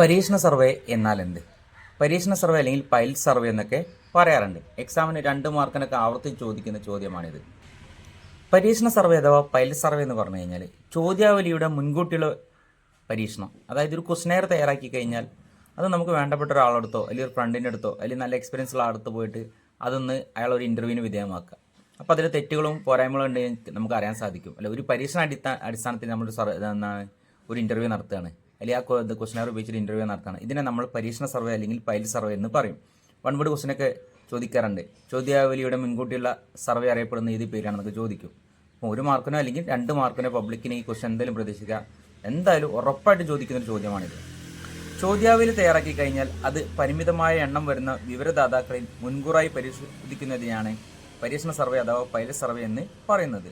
പരീക്ഷണ സർവേ എന്നാൽ എന്ത്? പരീക്ഷണ സർവേ അല്ലെങ്കിൽ പൈലറ്റ് സർവേ എന്നൊക്കെ പറയാറുണ്ട്. എക്സാമിന് രണ്ട് മാർക്കിനൊക്കെ ആവർത്തിച്ച് ചോദിക്കുന്ന ചോദ്യമാണിത്. പരീക്ഷണ സർവേ അഥവാ പൈലറ്റ് സർവേ എന്ന് പറഞ്ഞു കഴിഞ്ഞാൽ ചോദ്യാവലിയുടെ മുൻകൂട്ടിയുള്ള പരീക്ഷണം. അതായത് ഒരു ക്വസ്റ്റനെയർ തയ്യാറാക്കി കഴിഞ്ഞാൽ അത് നമുക്ക് വേണ്ടപ്പെട്ട ഒരാളെടുത്തോ അല്ലെങ്കിൽ ഒരു ഫ്രണ്ടിന്റെ അടുത്തോ അല്ലെങ്കിൽ നല്ല എക്സ്പീരിയൻസ് ഉള്ള അടുത്ത് പോയിട്ട് അതൊന്ന് അയാൾ ഒരു ഇന്റർവ്യൂവിന് വിധേയമാക്കുക. അപ്പോൾ അതിൽ തെറ്റുകളും പോരായ്മകളും ഉണ്ടെങ്കിൽ നമുക്ക് അറിയാൻ സാധിക്കും. അല്ല ഒരു പരീക്ഷണ അടിസ്ഥാന അടിസ്ഥാനത്തിൽ നമ്മൾ എന്താണ് ഒരു ഇന്റർവ്യൂ നടത്തുകയാണ്. അല്ലെങ്കിൽ ആ ക്വസ്റ്റനെയർ ഉപയോഗിച്ചിട്ട് ഇന്റർവ്യൂ നടത്തണം. ഇതിനെ നമ്മൾ പരീക്ഷണ സർവേ അല്ലെങ്കിൽ പൈലറ്റ് സർവേ എന്ന് പറയും. വൺ വേർഡ് ക്വസ്റ്റനൊക്കെ ചോദിക്കാറുണ്ട്. ചോദ്യാവലിയുടെ മുൻകൂട്ടിയുള്ള സർവേ അറിയപ്പെടുന്ന ഏത് പേരാണെന്നൊക്കെ ചോദിക്കും. അപ്പോൾ ഒരു മാർക്കിനോ അല്ലെങ്കിൽ രണ്ട് മാർക്കിനോ പബ്ലിക്കിന് ഈ ക്വസ്റ്റൻ എന്തായാലും പ്രതീക്ഷിക്കുക. എന്തായാലും ഉറപ്പായിട്ട് ചോദിക്കുന്ന ഒരു ചോദ്യമാണിത്. ചോദ്യാവലി തയ്യാറാക്കി കഴിഞ്ഞാൽ അത് പരിമിതമായ എണ്ണം വരുന്ന വിവരദാതാക്കളിൽ മുൻകൂറായി പരിശോധിക്കുന്നതിനാണ് പരീക്ഷണ സർവേ അഥവാ പൈലറ്റ് സർവേ എന്ന് പറയുന്നത്.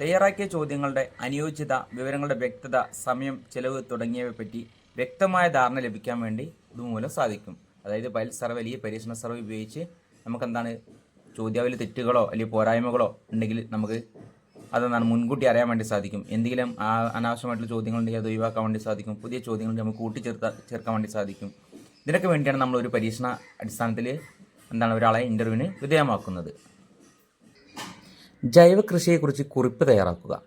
തയ്യാറാക്കിയ ചോദ്യങ്ങളുടെ അനുയോജ്യത വിവരങ്ങളുടെ വ്യക്തത സമയം ചെലവ് തുടങ്ങിയവയെ പറ്റി വ്യക്തമായ ധാരണ ലഭിക്കാൻ വേണ്ടി ഇതുമൂലം സാധിക്കും. അതായത് പൈൽ സർവേ അല്ലെങ്കിൽ പരീക്ഷണ സർവേ ഉപയോഗിച്ച് നമുക്കെന്താണ് ചോദ്യാവലി തെറ്റുകളോ അല്ലെങ്കിൽ പോരായ്മകളോ ഉണ്ടെങ്കിൽ നമുക്ക് അതെന്താണ് മുൻകൂട്ടി അറിയാൻ വേണ്ടി സാധിക്കും. എന്തെങ്കിലും അനാവശ്യമായിട്ടുള്ള ചോദ്യങ്ങളുണ്ടെങ്കിൽ അത് ഒഴിവാക്കാൻ വേണ്ടി സാധിക്കും. പുതിയ ചോദ്യങ്ങൾ നമുക്ക് കൂട്ടിച്ചേർത്ത ചേർക്കാൻ വേണ്ടി സാധിക്കും. ഇതിനൊക്കെ വേണ്ടിയാണ് നമ്മൾ ഒരു പരീക്ഷണ അടിസ്ഥാനത്തിൽ എന്താണ് ഒരാളെ ഇന്റർവ്യൂവിന് വിധേയമാക്കുന്നത്. ജൈവ കൃഷിയെക്കുറിച്ച് കുറിപ്പ് തയ്യാറാക്കുക.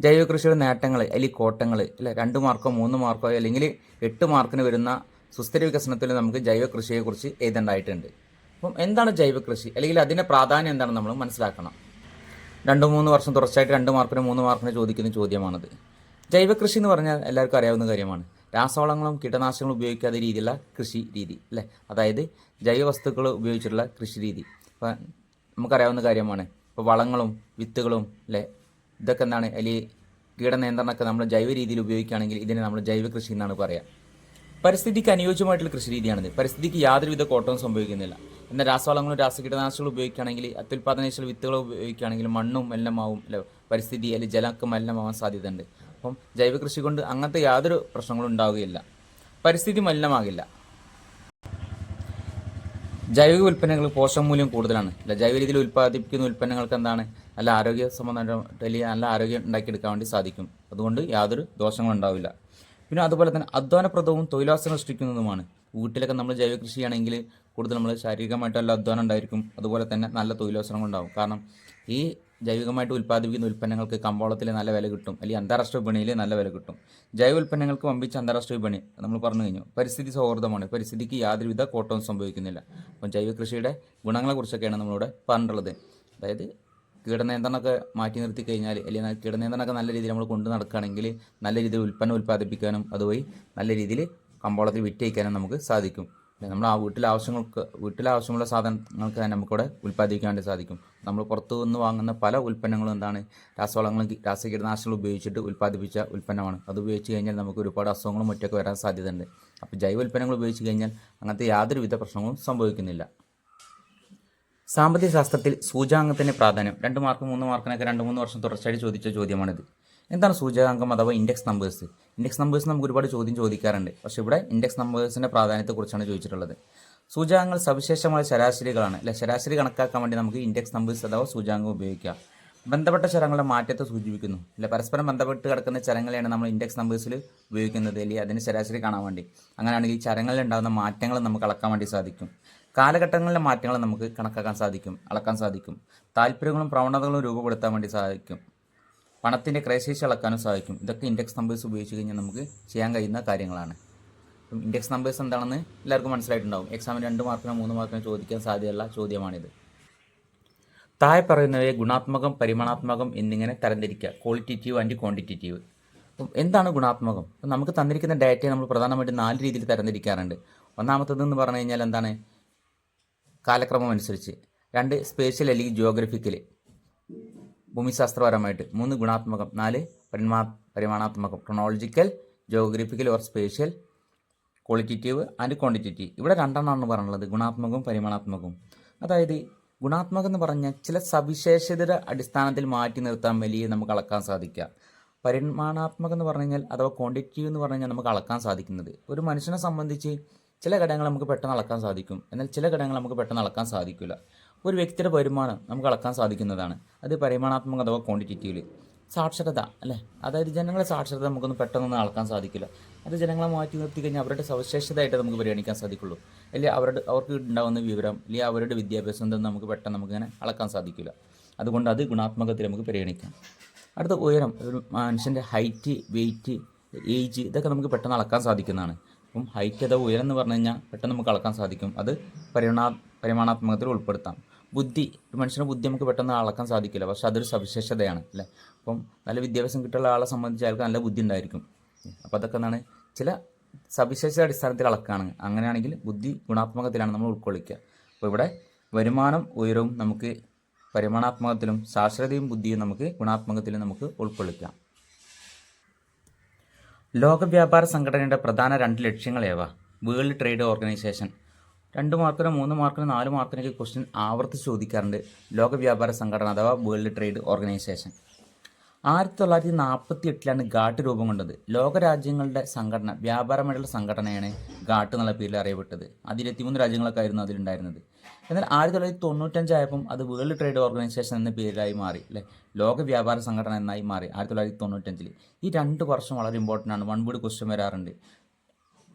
ജൈവ കൃഷിയുടെ നേട്ടങ്ങൾ അല്ലെങ്കിൽ കോട്ടങ്ങൾ അല്ലെ രണ്ട് മാർക്കോ മൂന്ന് മാർക്കോ അല്ലെങ്കിൽ എട്ട് മാർക്കിന് വരുന്ന സുസ്ഥിര വികസനത്തിൽ നമുക്ക് ജൈവ കൃഷിയെക്കുറിച്ച് എഴുതേണ്ടതായിട്ടുണ്ട്. അപ്പം എന്താണ് ജൈവ കൃഷി അല്ലെങ്കിൽ അതിന്റെ പ്രാധാന്യം എന്താണെന്ന് നമ്മൾ മനസ്സിലാക്കണം. രണ്ട് മൂന്ന് വർഷം തുടർച്ചയായിട്ട് രണ്ട് മാർക്കിന് മൂന്ന് മാർക്കിന് ചോദിക്കുന്ന ചോദ്യമാണത്. ജൈവ കൃഷി എന്ന് പറഞ്ഞാൽ എല്ലാവർക്കും അറിയാവുന്ന കാര്യമാണ്. രാസവളങ്ങളും കീടനാശിനികളും ഉപയോഗിക്കാത്ത രീതിയിലുള്ള കൃഷി രീതി അല്ലേ? അതായത് ജൈവ വസ്തുക്കൾ ഉപയോഗിച്ചിട്ടുള്ള കൃഷി രീതി. നമുക്കറിയാവുന്ന കാര്യമാണ്. വളങ്ങളും വിത്തുകളും അല്ലേ ഇതൊക്കെ എന്താണ്? അല്ലെങ്കിൽ കീടനിയന്ത്രണമൊക്കെ നമ്മൾ ജൈവ രീതിയിൽ ഉപയോഗിക്കുകയാണെങ്കിൽ ഇതിനെ നമ്മൾ ജൈവ കൃഷി എന്നാണ് പറയുക പരിസ്ഥിതിക്ക് അനുയോജ്യമായിട്ടുള്ള കൃഷി രീതിയാണിത്. പരിസ്ഥിതിക്ക് യാതൊരുവിധ കോട്ടവും സംഭവിക്കുന്നില്ല. എന്നാൽ രാസവളങ്ങളും രാസകീടനാശികളും ഉപയോഗിക്കുകയാണെങ്കിൽ അത്യുൽപാദനശീല വിത്തുകൾ ഉപയോഗിക്കുകയാണെങ്കിൽ മണ്ണും മലിനമാവും അല്ലെ പരിസ്ഥിതി അല്ലെങ്കിൽ ജലമൊക്കെ മലിനമാവാൻ സാധ്യതയുണ്ട്. അപ്പം ജൈവ കൃഷി കൊണ്ട് അങ്ങനത്തെ യാതൊരു പ്രശ്നങ്ങളും ഉണ്ടാവുകയില്ല. പരിസ്ഥിതി മലിനമാകില്ല. ജൈവിക ഉൽപ്പന്നങ്ങൾ പോഷകമൂല്യം കൂടുതലാണ്. അല്ല ജൈവ രീതിയിൽ ഉൽപ്പാദിപ്പിക്കുന്ന ഉൽപ്പന്നങ്ങൾക്ക് എന്താണ്? നല്ല ആരോഗ്യ സംബന്ധമായിട്ട് നല്ല ആരോഗ്യം ഉണ്ടാക്കിയെടുക്കാൻ വേണ്ടി സാധിക്കും. അതുകൊണ്ട് യാതൊരു ദോഷങ്ങളും ഉണ്ടാവില്ല. പിന്നെ അതുപോലെ തന്നെ അധ്വാനപ്രദവും തൊഴിലവസരം സൃഷ്ടിക്കുന്നതുമാണ്. വീട്ടിലൊക്കെ നമ്മൾ ജൈവ കൃഷിയാണെങ്കിൽ കൂടുതൽ നമ്മൾ ശാരീരികമായിട്ട് നല്ല അധ്വാനം ഉണ്ടായിരിക്കും. അതുപോലെ തന്നെ നല്ല തൊഴിലവസരങ്ങൾ ഉണ്ടാവും. കാരണം ഈ ജൈവികമായിട്ട് ഉൽപ്പാദിപ്പിക്കുന്ന ഉൽപ്പന്നങ്ങൾക്ക് കമ്പോളത്തിൽ നല്ല വില കിട്ടും. അല്ലെങ്കിൽ അന്താരാഷ്ട്ര വിപണിയിൽ നല്ല വില കിട്ടും. ജൈവ ഉൽപ്പന്നങ്ങൾക്ക് വമ്പിച്ച അന്താരാഷ്ട്ര വിപണി നമ്മൾ പറഞ്ഞു കഴിഞ്ഞു. പരിസ്ഥിതി സൗഹൃദമാണ്. പരിസ്ഥിതിക്ക് യാതൊരുവിധ കോട്ടവും സംഭവിക്കുന്നില്ല. അപ്പം ജൈവ കൃഷിയുടെ ഗുണങ്ങളെക്കുറിച്ചൊക്കെയാണ് നമ്മളിവിടെ പറഞ്ഞിട്ടുള്ളത്. അതായത് കീടനിയന്ത്രണമൊക്കെ മാറ്റി നിർത്തി കഴിഞ്ഞാൽ അല്ലെങ്കിൽ കീടനിയന്ത്രണമൊക്കെ നല്ല രീതിയിൽ നമ്മൾ കൊണ്ട് നടക്കുകയാണെങ്കിൽ നല്ല രീതിയിൽ ഉൽപ്പന്നം ഉൽപ്പാദിപ്പിക്കാനും അതുവഴി നല്ല രീതിയിൽ കമ്പോളത്തിൽ വിറ്റയിക്കാനും നമുക്ക് സാധിക്കും. നമ്മൾ ആ വീട്ടിലെ ആവശ്യങ്ങൾക്ക് വീട്ടിലെ ആവശ്യമുള്ള സാധനങ്ങൾക്ക് തന്നെ നമുക്കിവിടെ ഉൽപ്പാദിപ്പിക്കാൻ വേണ്ടി സാധിക്കും. നമ്മൾ പുറത്തു നിന്ന് വാങ്ങുന്ന പല ഉൽപ്പന്നങ്ങളും എന്താണ് രാസവളങ്ങളും രാസകീടനാശിനികളും ഉപയോഗിച്ചിട്ട് ഉൽപ്പാദിപ്പിച്ച ഉൽപ്പന്നമാണ്. അത് ഉപയോഗിച്ച് കഴിഞ്ഞാൽ നമുക്ക് ഒരുപാട് അസുഖങ്ങളും മറ്റൊക്കെ വരാൻ സാധ്യതയുണ്ട്. അപ്പോൾ ജൈവ ഉൽപ്പന്നങ്ങൾ ഉപയോഗിച്ച് കഴിഞ്ഞാൽ അങ്ങനത്തെ യാതൊരുവിധ പ്രശ്നങ്ങളും സംഭവിക്കുന്നില്ല. സാമ്പത്തിക ശാസ്ത്രത്തിൽ സൂചാംഗത്തിന്റെ പ്രാധാന്യം രണ്ട് മാർക്ക് മൂന്ന് മാർക്കിനൊക്കെ രണ്ട് മൂന്ന് വർഷം തുടർച്ചയായിട്ട് ചോദിച്ച ചോദ്യമാണിത്. എന്താണ് സൂചകാങ്കം അഥവാ ഇൻഡെക്സ് നമ്പേഴ്സ് ഇൻഡെക്സ് നമ്പേഴ്സ് നമുക്ക് ഒരുപാട് ചോദ്യം ചോദിക്കാറുണ്ട്. പക്ഷേ ഇവിടെ ഇൻഡെക്സ് നമ്പേഴ്സിന്റെ പ്രാധാന്യത്തെക്കുറിച്ചാണ് ചോദിച്ചിട്ടുള്ളത്. സൂചകങ്ങൾ സവിശേഷമായ ശരാശരികളാണ്. അല്ലെ? ശരാശരി കണക്കാക്കാൻ വേണ്ടി നമുക്ക് ഇൻഡെക്സ് നമ്പേഴ്സ് അഥവാ സൂചാങ്കം ഉപയോഗിക്കാം. ബന്ധപ്പെട്ട ചരങ്ങളുടെ മാറ്റത്തെ സൂചിപ്പിക്കുന്നു. അല്ലെ? പരസ്പരം ബന്ധപ്പെട്ട് കിടക്കുന്ന ചരങ്ങളെയാണ് നമ്മൾ ഇൻഡെക്സ് നമ്പേഴ്സിൽ ഉപയോഗിക്കുന്നത്. അല്ലെങ്കിൽ അതിന് ശരാശരി കാണാൻ വേണ്ടി. അങ്ങനെയാണെങ്കിൽ ചരങ്ങളിൽ ഉണ്ടാകുന്ന മാറ്റങ്ങൾ നമുക്ക് അളക്കാൻ വേണ്ടി സാധിക്കും. കാലഘട്ടങ്ങളിലെ മാറ്റങ്ങൾ നമുക്ക് കണക്കാക്കാൻ സാധിക്കും അളക്കാൻ സാധിക്കും. താല്പര്യങ്ങളും പ്രവണതകളും രൂപപ്പെടുത്താൻ വേണ്ടി സാധിക്കും. പണത്തിന്റെ ക്രയശേഷി അളക്കാനും സാധിക്കും. ഇതൊക്കെ ഇൻഡെക്സ് നമ്പേഴ്സ് ഉപയോഗിച്ച് കഴിഞ്ഞാൽ നമുക്ക് ചെയ്യാൻ കഴിയുന്ന കാര്യങ്ങളാണ്. അപ്പം ഇൻഡെക്സ് നമ്പേഴ്സ് എന്താണെന്ന് എല്ലാവർക്കും മനസ്സിലായിട്ടുണ്ടാവും. എക്സാമിന് രണ്ട് മാർക്കിനോ മൂന്ന് മാർക്കിനോ ചോദിക്കാൻ സാധ്യതയുള്ള ചോദ്യമാണിത്. താഴെ പറയുന്നവയെ ഗുണാത്മകം പരിമാണാത്മകം എന്നിങ്ങനെ തരംതിരിക്കുക. ക്വാളിറ്റേറ്റീവ് ആൻഡ് ക്വാണ്ടിറ്റേറ്റീവ് അപ്പം എന്താണ് ഗുണാത്മകം? അപ്പം നമുക്ക് തന്നിരിക്കുന്ന ഡാറ്റയെ നമ്മൾ പ്രധാനമായിട്ടും നാല് രീതിയിൽ തരംതിരിക്കാറുണ്ട്. ഒന്നാമത്തേതെന്ന് പറഞ്ഞു കഴിഞ്ഞാൽ എന്താണ്? കാലക്രമം അനുസരിച്ച് രണ്ട് സ്പേഷ്യൽ അല്ലെങ്കിൽ ജിയോഗ്രഫിക്കൽ ഭൂമിശാസ്ത്രപരമായിട്ട് മൂന്ന് ഗുണാത്മകം നാല് പരിമാ പരിമാണാത്മകം. Chronological geographical or spatial qualitative and quantitative ഇവിടെ രണ്ടെണ്ണമാണ് പറഞ്ഞുള്ളത് ഗുണാത്മകവും പരിമാണാത്മകവും. അതായത് ഗുണാത്മകം എന്ന് പറഞ്ഞാൽ ചില സവിശേഷതയുടെ അടിസ്ഥാനത്തിൽ മാറ്റി നിർത്താൻ വലിയ നമുക്ക് അളക്കാൻ സാധിക്കുക. പരിമാണാത്മകം എന്ന് പറഞ്ഞു കഴിഞ്ഞാൽ അഥവാ ക്വാണ്ടിറ്റീവ് എന്ന് പറഞ്ഞു നമുക്ക് അളക്കാൻ സാധിക്കുന്നത്. ഒരു മനുഷ്യനെ സംബന്ധിച്ച് ചില ഘടകങ്ങൾ നമുക്ക് പെട്ടെന്ന് അളക്കാൻ സാധിക്കും. എന്നാൽ ചില ഘടകങ്ങൾ നമുക്ക് പെട്ടെന്ന് അളക്കാൻ സാധിക്കില്ല. ഒരു വ്യക്തിയുടെ വരുമാനം നമുക്ക് അളക്കാൻ സാധിക്കുന്നതാണ്. അത് പരിമാണാത്മക അഥവാ ക്വാണ്ടിറ്റേറ്റീവിൽ സാക്ഷരത അല്ലേ? അതായത് ജനങ്ങളുടെ സാക്ഷരത നമുക്കൊന്ന് പെട്ടെന്നൊന്നും അളക്കാൻ സാധിക്കില്ല. അത് ജനങ്ങളെ മാറ്റി നിർത്തി കഴിഞ്ഞാൽ അവരുടെ സവിശേഷതയായിട്ട് നമുക്ക് പരിഗണിക്കാൻ സാധിക്കുള്ളൂ. അല്ലെങ്കിൽ അവരുടെ അവർക്ക് ഉണ്ടാകുന്ന വിവരം അല്ലെങ്കിൽ അവരുടെ വിദ്യാഭ്യാസം എന്തെന്ന് നമുക്ക് പെട്ടെന്ന് നമുക്കിങ്ങനെ അളക്കാൻ സാധിക്കില്ല. അതുകൊണ്ട് അത് ഗുണാത്മകത്തിൽ നമുക്ക് പരിഗണിക്കാം. അടുത്ത ഉയരം ഒരു മനുഷ്യന്റെ ഹൈറ്റ് വെയിറ്റ് ഏജ് ഇതൊക്കെ നമുക്ക് പെട്ടെന്ന് അളക്കാൻ സാധിക്കുന്നതാണ്. അപ്പം ഹൈറ്റ് അഥവാ ഉയരം എന്ന് പറഞ്ഞു കഴിഞ്ഞാൽ പെട്ടെന്ന് നമുക്ക് അളക്കാൻ സാധിക്കും. അത് പരിമാണ പരിമാണാത്മകത്തിൽ ഉൾപ്പെടുത്താം. ബുദ്ധി ഒരു മനുഷ്യന്റെ ബുദ്ധി നമുക്ക് പെട്ടെന്ന് അളക്കാൻ സാധിക്കില്ല. പക്ഷേ അതൊരു സവിശേഷതയാണ് അല്ലേ? അപ്പം നല്ല വിദ്യാഭ്യാസം കിട്ടുള്ള ആളെ സംബന്ധിച്ച് അയാൾക്ക് നല്ല ബുദ്ധി ഉണ്ടായിരിക്കും. അപ്പോൾ അതൊക്കെ എന്താണ്? ചില സവിശേഷത അടിസ്ഥാനത്തിൽ അളക്കാണ്. അങ്ങനെയാണെങ്കിൽ ബുദ്ധി ഗുണാത്മകത്തിലാണ് നമ്മൾ ഉൾക്കൊള്ളിക്കുക. അപ്പോൾ ഇവിടെ വരുമാനം ഉയരവും നമുക്ക് പരിമാണാത്മകത്തിലും സാക്ഷരതയും ബുദ്ധിയും നമുക്ക് ഗുണാത്മകത്തിലും നമുക്ക് ഉൾക്കൊള്ളിക്കാം. ലോക വ്യാപാര സംഘടനയുടെ പ്രധാന രണ്ട് ലക്ഷ്യങ്ങൾ ഏവ? World trade organisation. രണ്ട് മാർക്കിന് മൂന്ന് മാർക്കിന് നാല് മാർക്കിനൊക്കെ ക്വസ്റ്റ്യൻ ആവർത്തിച്ച് ചോദിക്കാറുണ്ട്. ലോക വ്യാപാര സംഘടന അഥവാ വേൾഡ് ട്രേഡ് ഓർഗനൈസേഷൻ ആയിരത്തി തൊള്ളായിരത്തി നാൽപ്പത്തി എട്ടിലാണ് ഗാട്ട് രൂപം കൊണ്ടത്. ലോകരാജ്യങ്ങളുടെ സംഘടന വ്യാപാരമായിട്ടുള്ള സംഘടനയാണ് ഗാട്ട് എന്നുള്ള പേരിൽ അറിയപ്പെട്ടത്. അത് ഇരുപത്തിമൂന്ന് രാജ്യങ്ങളൊക്കെ ആയിരുന്നു അതിലുണ്ടായിരുന്നത്. എന്നാൽ ആയിരത്തി തൊള്ളായിരത്തി തൊണ്ണൂറ്റഞ്ചായപ്പം അത് വേൾഡ് ട്രേഡ് ഓർഗനൈസേഷൻ എന്ന പേരിലായി മാറി അല്ലേ? ലോക വ്യാപാര സംഘടന എന്നായി മാറി ആയിരത്തി തൊള്ളായിരത്തി തൊണ്ണൂറ്റഞ്ചിൽ ഈ രണ്ട് വർഷം വളരെ ഇമ്പോർട്ടന്റ് ആണ്. വൺ വേർഡ് ക്വസ്റ്റ്യൻ വരാറുണ്ട്.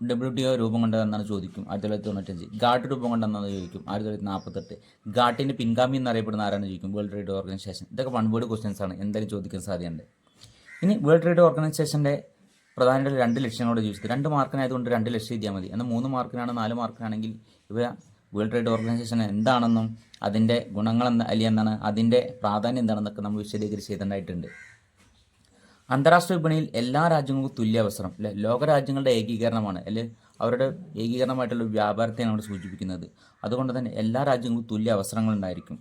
ഡബ്ല്യു ടി ഒ രൂപം കൊണ്ടതെന്നാണ് ചോദിക്കും. ആയിരത്തി തൊള്ളായിരത്തി തൊണ്ണൂറ്റഞ്ച്. ഗാട്ട് രൂപം കൊണ്ടെന്നാണ് ചോദിക്കും. ആയിരത്തി തൊള്ളായിരത്തി നാൽപ്പത്തെട്ട് ഗാട്ടിന്റെ പിൻഗാമി എന്നറിയപ്പെടുന്ന ആരാണ് ചോദിക്കും. വേൾഡ് ട്രേഡ് ഓർഗനൈസേഷൻ ഇതൊക്കെ വൺ വേർഡ് ക്വസ്റ്റ്യൻസ് ആണ്. എന്തായാലും ചോദിക്കാൻ സാധ്യതയുണ്ട്. ഇനി വേൾഡ് ട്രേഡ് ഓർഗനൈസേഷന്റെ പ്രധാനമായിട്ട് രണ്ട് ലക്ഷ്യങ്ങളോട് ചോദിച്ചത് രണ്ട് മാർക്കിനായതുകൊണ്ട് രണ്ട് ലക്ഷം എഴുതിയാൽ മതി. എന്നാൽ മൂന്ന് മാർക്കിനാണ് നാല് മാർക്കിനാണെങ്കിൽ ഇവ വേൾഡ് ട്രേഡ് ഓർഗനൈസേഷൻ എന്താണെന്നും അതിന്റെ ഗുണങ്ങൾ എന്താ അല്ലെങ്കിൽ അതിന്റെ പ്രാധാന്യം എന്താണെന്നൊക്കെ നമ്മൾ വിശദീകരിച്ച് ചെയ്തതായിട്ടുണ്ട് അന്താരാഷ്ട്ര വിപണിയിൽ എല്ലാ രാജ്യങ്ങൾക്കും തുല്യ അവസരം അല്ലെ? ലോകരാജ്യങ്ങളുടെ ഏകീകരണമാണ് അല്ലെ? അവരുടെ ഏകീകരണമായിട്ടുള്ള വ്യാപാരത്തെയാണ് അവിടെ സൂചിപ്പിക്കുന്നത്. അതുകൊണ്ട് തന്നെ എല്ലാ രാജ്യങ്ങൾക്കും തുല്യ അവസരങ്ങൾ ഉണ്ടായിരിക്കും.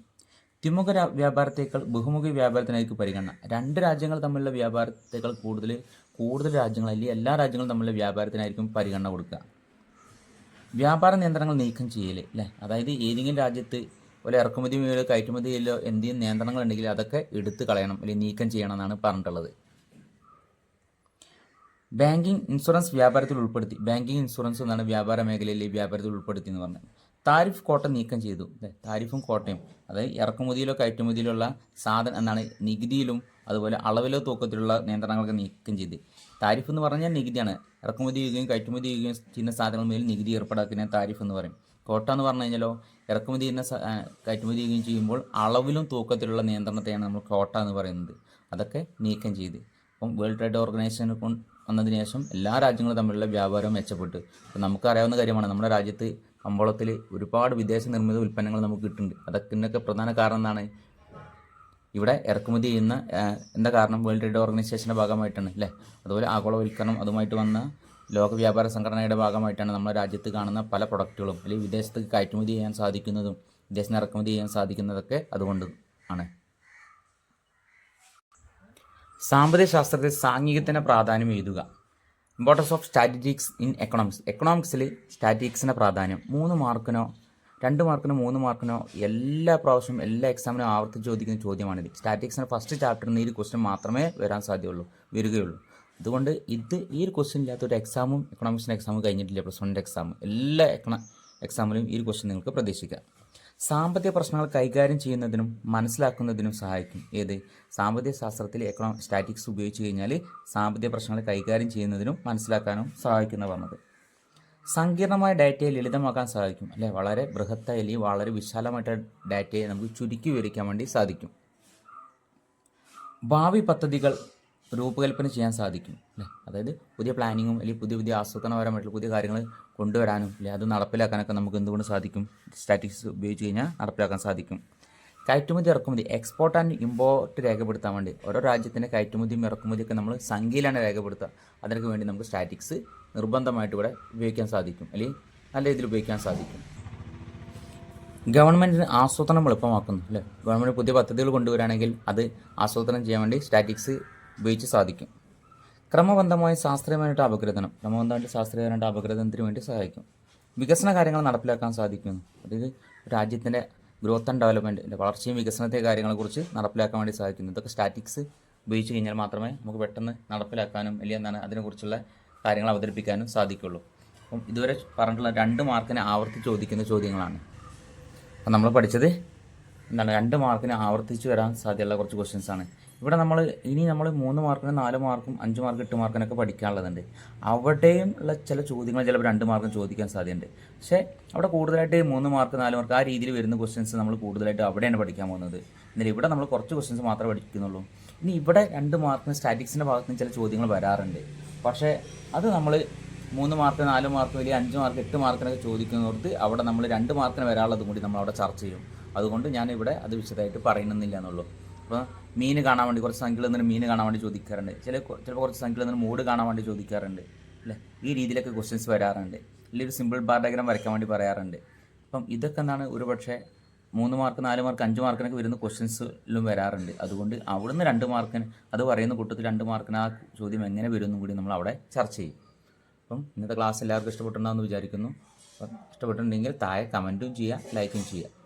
ദ്വിമുഖ വ്യാപാരത്തേക്കാൾ ബഹുമുഖ വ്യാപാരത്തിനായിരിക്കും പരിഗണന. രണ്ട് രാജ്യങ്ങൾ തമ്മിലുള്ള വ്യാപാരത്തേക്കാൾ കൂടുതൽ കൂടുതൽ രാജ്യങ്ങൾ അല്ലെങ്കിൽ എല്ലാ രാജ്യങ്ങളും തമ്മിലുള്ള വ്യാപാരത്തിനായിരിക്കും പരിഗണന കൊടുക്കുക. വ്യാപാര നിയന്ത്രണങ്ങൾ നീക്കം ചെയ്യൽ അല്ലേ? അതായത് ഏതെങ്കിലും രാജ്യത്ത് ഒരു ഇറക്കുമതി കയറ്റുമതി കയറ്റുമതിയിലോ എന്തെങ്കിലും നിയന്ത്രണങ്ങൾ ഉണ്ടെങ്കിൽ അതൊക്കെ എടുത്തു കളയണം അല്ലെങ്കിൽ നീക്കം ചെയ്യണം എന്നാണ് പറഞ്ഞിട്ടുള്ളത്. ബാങ്കിങ് ഇൻഷുറൻസ് വ്യാപാരത്തിൽ ഉൾപ്പെടുത്തി. ബാങ്കിങ് ഇൻഷുറൻസ് എന്നാണ് വ്യാപാര മേഖലയിൽ വ്യാപാരത്തിൽ ഉൾപ്പെടുത്തി എന്ന് പറഞ്ഞത്. താരിഫ് കോട്ട നീക്കം ചെയ്തു. താരിഫും കോട്ടയും. അതായത് ഇറക്കുമതിയിലോ കയറ്റുമതിയിലോ ഉള്ള സാധനം എന്നാണ് നികുതിയിലും അതുപോലെ അളവിലോ തൂക്കത്തിലുള്ള നിയന്ത്രണങ്ങളൊക്കെ നീക്കം ചെയ്ത്. താരിഫ് എന്ന് പറഞ്ഞാൽ നികുതിയാണ്. ഇറക്കുമതി ചെയ്യുകയും കയറ്റുമതി ചെയ്യുകയും ചെയ്യുന്ന സാധനങ്ങൾ മേൽ നികുതി ഏർപ്പാടാക്കുന്ന താരിഫ് എന്ന് പറയും. കോട്ട എന്ന് പറഞ്ഞു കഴിഞ്ഞാലോ ഇറക്കുമതി ചെയ്യുന്ന കയറ്റുമതി ചെയ്യുകയും ചെയ്യുമ്പോൾ അളവിലും തൂക്കത്തിലുള്ള നിയന്ത്രണത്തെയാണ് നമ്മൾ കോട്ട എന്ന് പറയുന്നത്. അതൊക്കെ നീക്കം ചെയ്ത്. അപ്പം വേൾഡ് ട്രേഡ് ഓർഗനൈസേഷനെ കൊണ്ട് വന്നതിന് ശേഷം എല്ലാ രാജ്യങ്ങളും തമ്മിലുള്ള വ്യാപാരം മെച്ചപ്പെട്ടു. അപ്പോൾ നമുക്കറിയാവുന്ന കാര്യമാണ് നമ്മുടെ രാജ്യത്ത് കമ്പോളത്തിൽ ഒരുപാട് വിദേശ നിർമ്മിത ഉൽപ്പന്നങ്ങൾ നമുക്ക് കിട്ടുന്നുണ്ട്. അതൊക്കെ ഇന്നൊക്കെ പ്രധാന കാരണം എന്താണ്? ഇവിടെ ഇറക്കുമതി ചെയ്യുന്ന എന്താ കാരണം? വേൾഡ് ട്രേഡ് ഓർഗനൈസേഷന്റെ ഭാഗമായിട്ടാണ് അല്ലേ? അതുപോലെ ആഗോളവൽക്കരണം അതുമായിട്ട് വന്ന ലോക വ്യാപാര സംഘടനയുടെ ഭാഗമായിട്ടാണ് നമ്മുടെ രാജ്യത്ത് കാണുന്ന പല പ്രൊഡക്റ്റുകളും അല്ലെങ്കിൽ വിദേശത്തേക്ക് കയറ്റുമതി ചെയ്യാൻ സാധിക്കുന്നതും വിദേശത്ത് ഇറക്കുമതി ചെയ്യാൻ സാധിക്കുന്നതൊക്കെ അതുകൊണ്ട് ആണ്. സാമ്പത്തിക ശാസ്ത്രത്തിൽ സാങ്കേതികത്തിന്റെ പ്രാധാന്യം എഴുതുക. Importance of statistics in economics എക്കണോമിക്സിൽ സ്റ്റാറ്റിറ്റിക്സിന്റെ പ്രാധാന്യം. മൂന്ന് മാർക്കിനോ രണ്ട് മാർക്കിനോ മൂന്ന് മാർക്കിനോ എല്ലാ പ്രാവശ്യവും എല്ലാ എക്സാമിനും ആവർത്തിച്ച് ചോദിക്കുന്ന ചോദ്യമാണിത്. സ്റ്റാറ്റിക്സിന്റെ ഫസ്റ്റ് ചാപ്റ്ററിൽ നിന്ന് ഈ ക്വസ്റ്റ്യൻ മാത്രമേ വരാൻ സാധ്യതയുള്ളൂ വരികയുള്ളൂ. അതുകൊണ്ട് ഇത് ഈ ഒരു ക്വസ്റ്റ്യൻ ഇല്ലാത്ത ഒരു എക്സാമും എക്കണോമിക്സിന്റെ എക്സാമും കഴിഞ്ഞിട്ടില്ല പ്ലസ് വണ്ണിന്റെ എക്സാം എല്ലാ എക്കണ എക്സാമിലും ഈ ഒരു ക്വസ്റ്റ്യൻ നിങ്ങൾക്ക് പ്രതീക്ഷിക്കാം. സാമ്പത്തിക പ്രശ്നങ്ങൾ കൈകാര്യം ചെയ്യുന്നതിനും മനസ്സിലാക്കുന്നതിനും സഹായിക്കും. ഏത്? സാമ്പത്തിക ശാസ്ത്രത്തിൽ എക്കണോ സ്റ്റാറ്റിക്സ് ഉപയോഗിച്ച് കഴിഞ്ഞാൽ സാമ്പത്തിക പ്രശ്നങ്ങൾ കൈകാര്യം ചെയ്യുന്നതിനും മനസ്സിലാക്കാനും സഹായിക്കുന്ന പറഞ്ഞത് സങ്കീർണമായ ഡാറ്റയെ ലളിതമാക്കാൻ സഹായിക്കും. അല്ലെ? വളരെ ബൃഹത്തായ അല്ലെങ്കിൽ വളരെ വിശാലമായിട്ട് ഡാറ്റയെ നമുക്ക് ചുരുക്കി വിവരിക്കാൻ വേണ്ടി സാധിക്കും. ഭാവി പദ്ധതികൾ രൂപകൽപ്പന ചെയ്യാൻ സാധിക്കും അല്ലേ? അതായത് പുതിയ പ്ലാനിങ്ങും അല്ലെങ്കിൽ പുതിയ പുതിയ ആസൂത്രണപരമായിട്ടുള്ള പുതിയ കാര്യങ്ങൾ കൊണ്ടുവരാനും അല്ലെ അത് നടപ്പിലാക്കാനൊക്കെ നമുക്ക് എന്തുകൊണ്ട് സാധിക്കും? സ്റ്റാറ്റിക്സ് ഉപയോഗിച്ച് കഴിഞ്ഞാൽ നടപ്പിലാക്കാൻ സാധിക്കും. കയറ്റുമതി ഇറക്കുമതി എക്സ്പോർട്ട് ആൻഡ് ഇമ്പോർട്ട് രേഖപ്പെടുത്താൻ വേണ്ടി. ഓരോ രാജ്യത്തിന്റെ കയറ്റുമതിയും ഇറക്കുമതിയൊക്കെ നമ്മൾ സംഖ്യയിലാണ് രേഖപ്പെടുത്തുക. അതിനൊക്കെ വേണ്ടി നമുക്ക് സ്റ്റാറ്റിക്സ് നിർബന്ധമായിട്ട് ഇവിടെ ഉപയോഗിക്കാൻ സാധിക്കും അല്ലെങ്കിൽ നല്ല രീതിയിൽ ഉപയോഗിക്കാൻ സാധിക്കും. ഗവൺമെന്റിന് ആസൂത്രണം എളുപ്പമാക്കുന്നു അല്ലേ? ഗവൺമെന്റ് പുതിയ പദ്ധതികൾ കൊണ്ടുവരികയാണെങ്കിൽ അത് ആസൂത്രണം ചെയ്യാൻ വേണ്ടി സ്റ്റാറ്റിക്സ് ഉപയോഗിച്ച് സാധിക്കും. ക്രമബന്ധമായ ശാസ്ത്രീയമായിട്ട് അപഗ്രഥനം ക്രമബന്ധമായിട്ട് ശാസ്ത്രീയമായിട്ട് അപഗ്രഥനത്തിന് വേണ്ടി സഹായിക്കും. വികസന കാര്യങ്ങൾ നടപ്പിലാക്കാൻ സാധിക്കുന്നു അതായത് രാജ്യത്തിന്റെ ഗ്രോത്ത് ആൻഡ് ഡെവലപ്മെന്റ് വളർച്ചയും വികസനത്തെ കാര്യങ്ങളെക്കുറിച്ച് നടപ്പിലാക്കാൻ വേണ്ടി സഹായിക്കുന്നു. ഇതൊക്കെ സ്റ്റാറ്റിക്സ് ഉപയോഗിച്ച് കഴിഞ്ഞാൽ മാത്രമേ നമുക്ക് പെട്ടെന്ന് നടപ്പിലാക്കാനും അല്ലെങ്കിൽ എന്താണ് അതിനെക്കുറിച്ചുള്ള കാര്യങ്ങൾ അവതരിപ്പിക്കാനും സാധിക്കുള്ളൂ. അപ്പം ഇതുവരെ പറഞ്ഞിട്ടുള്ള രണ്ട് മാർക്കിനെ ആവർത്തിച്ച് ചോദിക്കുന്ന ചോദ്യങ്ങളാണ്. അപ്പം നമ്മൾ പഠിച്ചത് എന്താണ്? രണ്ട് മാർക്കിന് ആവർത്തിച്ച് വരാൻ സാധ്യതയുള്ള കുറച്ച് ക്വസ്റ്റ്യൻസ് ആണ്. ഇവിടെ നമ്മൾ ഇനി നമ്മൾ മൂന്ന് മാർക്കിന് നാല് മാർക്കും അഞ്ച് മാർക്ക് എട്ട് മാർക്കിനൊക്കെ പഠിക്കാനുള്ളതുണ്ട്. അവിടെയും ഉള്ള ചില ചോദ്യങ്ങൾ ചിലപ്പോൾ രണ്ട് മാർക്കും ചോദിക്കാൻ സാധ്യതയുണ്ട്. പക്ഷേ അവിടെ കൂടുതലായിട്ട് മൂന്ന് മാർക്ക് നാല് മാർക്ക് ആ രീതിയിൽ വരുന്ന ക്വസ്റ്റ്യൻസ് നമ്മൾ കൂടുതലായിട്ട് അവിടെയാണ് പഠിക്കാൻ പോകുന്നത്. എന്നാൽ ഇവിടെ നമ്മൾ കുറച്ച് ക്വസ്റ്റ്യൻസ് മാത്രമേ പഠിക്കുന്നുള്ളൂ. ഇനി ഇവിടെ രണ്ട് മാർക്കിന് സ്റ്റാറ്റിക്സിന്റെ ഭാഗത്ത് നിന്ന് ചില ചോദ്യങ്ങൾ വരാറുണ്ട്. പക്ഷേ അത് നമ്മൾ മൂന്ന് മാർക്ക് നാല് മാർക്ക് വലിയ അഞ്ച് മാർക്ക് എട്ട് മാർക്കിനൊക്കെ ചോദിക്കുന്നവർക്ക് അവിടെ നമ്മൾ രണ്ട് മാർക്കിന് വരാനുള്ളതും കൂടി നമ്മൾ അവിടെ ചർച്ച ചെയ്യും. അതുകൊണ്ട് ഞാനിവിടെ അത് വിശദമായിട്ട് പറയുന്നില്ല എന്നുള്ളൂ. അപ്പോൾ മീൻ കാണാൻ വേണ്ടി കുറച്ച് സംഖ്യകൾ നിന്ന് മീൻ കാണാൻ വേണ്ടി ചോദിക്കാറുണ്ട്. ചില ചിലപ്പോൾ കുറച്ച് സംഖ്യകൾ നിന്ന് മൂഡ് കാണാൻ വേണ്ടി ചോദിക്കാറുണ്ട്. അല്ലേ? ഈ രീതിയിലൊക്കെ ക്വസ്റ്റ്യൻസ് വരാറുണ്ട്. അല്ലെങ്കിൽ ഒരു സിമ്പിൾ ബാർ ഡയഗ്രാം വരയ്ക്കാൻ വേണ്ടി പറയാറുണ്ട്. അപ്പം ഇതൊക്കെ എന്താണ്? ഒരു പക്ഷേ മൂന്ന് മാർക്ക് നാല് മാർക്ക് അഞ്ച് മാർക്കിനൊക്കെ വരുന്ന ക്വസ്റ്റ്യൻസിലും വരാറുണ്ട്. അതുകൊണ്ട് അവിടുന്ന് രണ്ട് മാർക്കിന് അത് പറയുന്ന കൂട്ടത്തിൽ രണ്ട് മാർക്കിന് ആ ചോദ്യം എങ്ങനെ വരുമെന്നും കൂടി നമ്മൾ അവിടെ ചർച്ച ചെയ്യും. അപ്പം ഇന്നത്തെ ക്ലാസ് എല്ലാവർക്കും ഇഷ്ടപ്പെട്ടുണ്ടാകുമെന്ന് വിചാരിക്കുന്നു. അപ്പം ഇഷ്ടപ്പെട്ടിട്ടുണ്ടെങ്കിൽ താഴെ കമന്റും ചെയ്യുക ലൈക്കും ചെയ്യുക